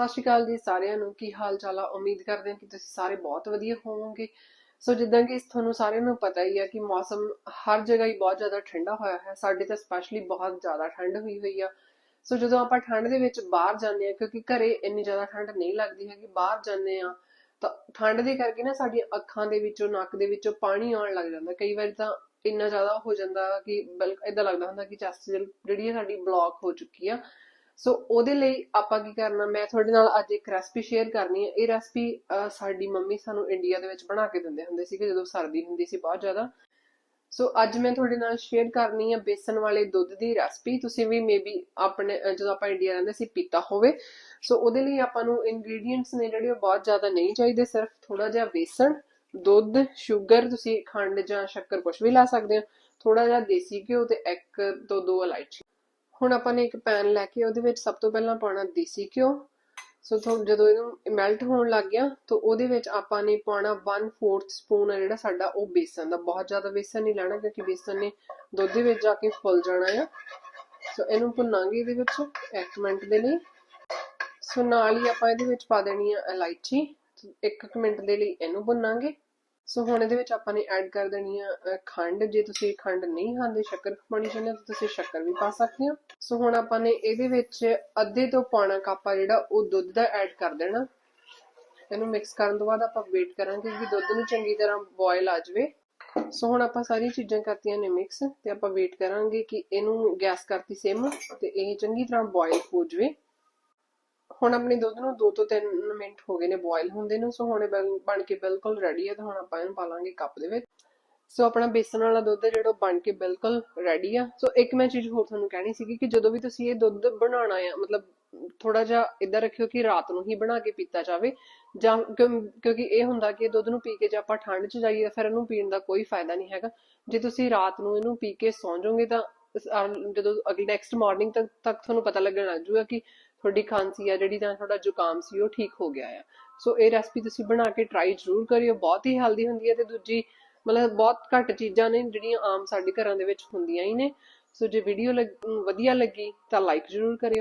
ਸਤਿ ਸ਼੍ਰੀ ਅਕਾਲ ਜੀ ਸਾਰਿਆਂ ਨੂੰ। ਕੀ ਹਾਲ ਚਾਲ ਆ? ਉਮੀਦ ਕਰਦੇ ਹਾਂ ਕਿ ਤੁਸੀਂ ਸਾਰੇ ਬਹੁਤ ਵਧੀਆ ਹੋਵੋਗੇ। ਸੋ ਜਿੱਦਾਂ ਕਿ ਤੁਹਾਨੂੰ ਸਾਰਿਆਂ ਨੂੰ ਪਤਾ ਹੀ ਆ ਕਿ ਮੌਸਮ ਹਰ ਜਗ੍ਹਾ ਹੀ ਬਹੁਤ ਜ਼ਿਆਦਾ ਠੰਡਾ ਹੋਇਆ ਹੈ। ਸਾਡੇ ਤਾਂ ਸਪੈਸ਼ਲੀ ਬਹੁਤ ਜ਼ਿਆਦਾ ਠੰਡ ਹੋਈ ਹੋਈ ਆ। ਸੋ ਜਦੋਂ ਆਪਾਂ ਠੰਡ ਦੇ ਵਿੱਚ ਬਾਹਰ ਜਾਂਦੇ ਆ ਕਿਉਂਕਿ ਘਰੇ ਇੰਨੀ ਜ਼ਿਆਦਾ ਠੰਡ ਨਹੀਂ ਲੱਗਦੀ ਹੈ ਕਿ ਬਾਹਰ ਜਾਂਦੇ ਆ ਤਾਂ ਠੰਡ ਦੇ ਕਰਕੇ ਨਾ ਸਾਡੀਆਂ ਅੱਖਾਂ ਦੇ ਵਿੱਚੋਂ, ਨੱਕ ਦੇ ਵਿੱਚੋਂ ਪਾਣੀ ਆਉਣ ਲੱਗ ਜਾਂਦਾ। ਕਈ ਵਾਰੀ ਤਾਂ ਇੰਨਾ ਜ਼ਿਆਦਾ ਹੋ ਜਾਂਦਾ ਕਿ ਇਦਾਂ ਲੱਗਦਾ ਹੁੰਦਾ ਕਿ ਚੈਸਟ ਜਿਹੜੀ ਹੈ ਸਾਡੀ ਬਲੌਕ ਹੋ ਚੁੱਕੀ ਆ। ਸੋ ਉਹਦੇ ਲਈ ਆਪਾਂ ਕੀ ਕਰਨਾ, ਮੈਂ ਤੁਹਾਡੇ ਨਾਲ ਅੱਜ ਇੱਕ ਰੈਸਪੀ ਸ਼ੇਅਰ ਕਰਨੀ ਹੈ। ਇਹ ਰੈਸਪੀ ਸਾਡੀ ਮੰਮੀ ਸਾਨੂੰ ਇੰਡੀਆ ਦੇ ਵਿੱਚ ਬਣਾ ਕੇ ਦਿੰਦੇ ਹੁੰਦੇ ਸੀਗੇ, ਜਦੋਂ ਸਰਦੀ ਹੁੰਦੀ ਸੀ ਬਹੁਤ ਜ਼ਿਆਦਾ। ਸੋ ਅੱਜ ਮੈਂ ਤੁਹਾਡੇ ਨਾਲ ਸ਼ੇਅਰ ਕਰਨੀ ਹੈ ਬੇਸਨ ਵਾਲੇ ਦੁੱਧ ਦੀ ਰੈਸਪੀ ਤੁਸੀਂ ਵੀ ਮੇਬੀ ਆਪਣੇ ਜਦੋਂ ਆਪਾਂ ਇੰਡੀਆ ਰਹਿੰਦੇ ਸੀ, ਪੀਤਾ ਹੋਵੇ। ਸੋ ਉਹਦੇ ਲਈ ਆਪਾਂ ਨੂੰ ਇੰਗਰੀਡੀਅੰਟਸ ਨੇ ਜਿਹੜੇ ਉਹ ਬਹੁਤ ਜ਼ਿਆਦਾ ਨਹੀਂ ਚਾਹੀਦੇ, ਸਿਰਫ ਥੋੜਾ ਜਿਹਾ ਬੇਸਨ ਦੁੱਧ ਸ਼ੂਗਰ ਤੁਸੀਂ ਖੰਡ ਜਾਂ ਸ਼ੱਕਰ ਕੁਝ ਵੀ ਲਾ ਸਕਦੇ ਹੋ। ਥੋੜਾ ਜਿਹਾ ਦੇਸੀ ਘਿਓ ਤੇ ਇੱਕ ਤੋਂ ਦੋ ਇਲਾਇਚੀ। ਹੁਣ ਆਪਾਂ ਨੇ ਇੱਕ ਪੈਨ ਲੈ ਕੇ ਉਹਦੇ ਵਿੱਚ ਸਭ ਤੋਂ ਪਹਿਲਾਂ ਪਾਉਣਾ ਦੇਸੀ ਘਿਓ। ਸੋ ਥੋ- ਜਦੋਂ ਇਹਨੂੰ ਮੈਲਟ ਹੋਣ ਲੱਗ ਗਿਆ, ਤਾਂ ਉਹਦੇ ਵਿੱਚ ਆਪਾਂ ਨੇ ਪਾਉਣਾ 1/4 ਸਪੂਨ ਹੈ ਜਿਹੜਾ ਸਾਡਾ ਉਹ ਬੇਸਨ ਦਾ। ਬਹੁਤ ਜ਼ਿਆਦਾ ਬੇਸਨ ਨਹੀਂ ਲੈਣਾ ਕਿਉਂਕਿ ਬੇਸਨ ਨੇ ਦੁੱਧ ਦੇ ਵਿੱਚ ਜਾ ਕੇ ਫੁੱਲ ਜਾਣਾ ਆ। ਸੋ ਇਹਨੂੰ ਭੁੰਨਾਂਗੇ ਇਹਦੇ ਵਿੱਚ 1 ਮਿੰਟ ਦੇ ਲਈ। ਸੋ ਨਾਲ ਹੀ ਆਪਾਂ ਇਹਦੇ ਵਿੱਚ ਪਾ ਦੇਣੀ ਆ ਇਲਾਇਚੀ। 1 ਮਿੰਟ ਦੇ ਲਈ ਇਹਨੂੰ ਭੁੰਨਾਂਗੇ। ਸੋ ਹੁਣ ਇਹਦੇ ਵਿੱਚ ਆਪਾਂ ਨੇ ਐਡ ਕਰ ਦੇਣੀ ਆ ਖੰਡ। ਜੇ ਤੁਸੀਂ ਖੰਡ ਨਹੀਂ ਖਾਂਦੇ, ਸ਼ੱਕਰ ਪਾਣੀ ਚਾਹੁੰਦੇ ਤਾਂ ਤੁਸੀਂ ਸ਼ੱਕਰ ਵੀ ਪਾ ਸਕਦੇ ਹੋ ਸੋ ਹੁਣ ਆਪਾਂ ਨੇ ਇਹਦੇ ਵਿੱਚ ਅੱਧੇ ਤੋਂ ਪੌਣਾ ਕੱਪ ਆ ਜਿਹੜਾ, ਉਹ ਦੁੱਧ ਦਾ ਐਡ ਕਰ ਦੇਣਾ। ਇਹਨੂੰ ਮਿਕਸ ਕਰਨ ਤੋਂ ਬਾਅਦ ਆਪਾਂ ਵੇਟ ਕਰਾਂਗੇ ਕਿ ਦੁੱਧ ਨੂੰ ਚੰਗੀ ਤਰ੍ਹਾਂ ਬੋਇਲ ਆ ਜਾਵੇ। ਸੋ ਹੁਣ ਆਪਾਂ ਸਾਰੀਆਂ ਚੀਜ਼ਾਂ ਕਰਤੀਆਂ ਨੇ ਮਿਕਸ ਤੇ ਆਪਾਂ ਵੇਟ ਕਰਾਂਗੇ ਕਿ ਇਹਨੂੰ ਗੈਸ ਕਰਤੀ ਸਿਮ ਤੇ ਇਹ ਚੰਗੀ ਤਰ੍ਹਾਂ ਬੋਇਲ ਹੋ ਜਾਵੇ। ਹੁਣ ਆਪਣੇ ਦੁੱਧ ਨੂੰ 2 ਤੋਂ 3 ਮਿੰਟ ਹੋ ਗਏ ਨੇ ਬੋਇਲ ਹੁੰਦੇ ਨੂੰ, ਸੋ ਹੁਣ ਬਣ ਕੇ ਬਿਲਕੁਲ ਰੈਡੀ ਹੈ ਤਾਂ ਹੁਣ ਆਪਾਂ ਇਹਨੂੰ ਪਾ ਲਾਂਗੇ ਕੱਪ ਦੇ ਵਿੱਚ। ਸੋ ਆਪਣਾ ਬੇਸਨ ਵਾਲਾ ਦੁੱਧ ਹੈ ਜਿਹੜਾ ਬਣ ਕੇ ਬਿਲਕੁਲ ਰੈਡੀ ਆ। ਸੋ ਇੱਕ ਮੈਂ ਚੀਜ਼ ਹੋਰ ਤੁਹਾਨੂੰ ਕਹਿਣੀ ਸੀਗੀ ਕਿ ਜਦੋਂ ਵੀ ਤੁਸੀਂ ਇਹ ਦੁੱਧ ਬਣਾਉਣਾ ਆ, ਮਤਲਬ ਥੋੜਾ ਜਿਹਾ ਇਦਾਂ ਰੱਖਿਓ ਕਿ ਰਾਤ ਨੂੰ ਹੀ ਬਣਾ ਕੇ ਪੀਤਾ ਜਾਵੇ, ਜਾਂ ਕਿਉਂਕਿ ਇਹ ਹੁੰਦਾ ਕਿ ਦੁੱਧ ਨੂੰ ਪੀ ਕੇ ਜੇ ਆਪਾਂ ਠੰਡ 'ਚ ਜਾਈਏ ਫਿਰ ਇਹਨੂੰ ਪੀਣ ਦਾ ਕੋਈ ਫਾਇਦਾ ਨਹੀਂ ਹੈਗਾ। ਜੇ ਤੁਸੀਂ ਰਾਤ ਨੂੰ ਇਹਨੂੰ ਪੀ ਕੇ ਸੌਂ ਜਾਓਗੇ ਤਾਂ ਜਦੋਂ ਅਗਲੀ ਨੈਕਸਟ ਮਾਰਨਿੰਗ ਤੱਕ ਤੱਕ ਤੁਹਾਨੂੰ ਪਤਾ ਲੱਗਣ ਲੱਗ ਜਾਊਗਾ ਕਿ ਤੁਹਾਡੀ ਖਾਂਸੀ ਆ, ਜਿਹੜੀ ਜਾਂ ਤੁਹਾਡਾ ਜ਼ੁਕਾਮ ਸੀ, ਉਹ ਠੀਕ ਹੋ ਗਿਆ ਆ। ਸੋ ਇਹ ਰੈਸਪੀ ਤੁਸੀਂ ਬਣਾ ਕੇ ਟਰਾਈ ਜ਼ਰੂਰ ਕਰਿਓ, ਬਹੁਤ ਹੀ ਹੈਲਦੀ ਹੁੰਦੀ ਹੈ ਤੇ ਦੂਜੀ, ਮਤਲਬ ਬਹੁਤ ਘੱਟ ਚੀਜ਼ਾਂ ਨੇ ਜਿਹੜੀਆਂ ਆਮ ਸਾਡੇ ਘਰਾਂ ਦੇ ਵਿੱਚ ਹੁੰਦੀਆਂ ਹੀ ਨੇ। ਸੋ ਜੇ ਵੀਡੀਓ ਵਧੀਆ ਲੱਗੀ ਤਾਂ ਲਾਈਕ ਜ਼ਰੂਰ ਕਰਿਓ।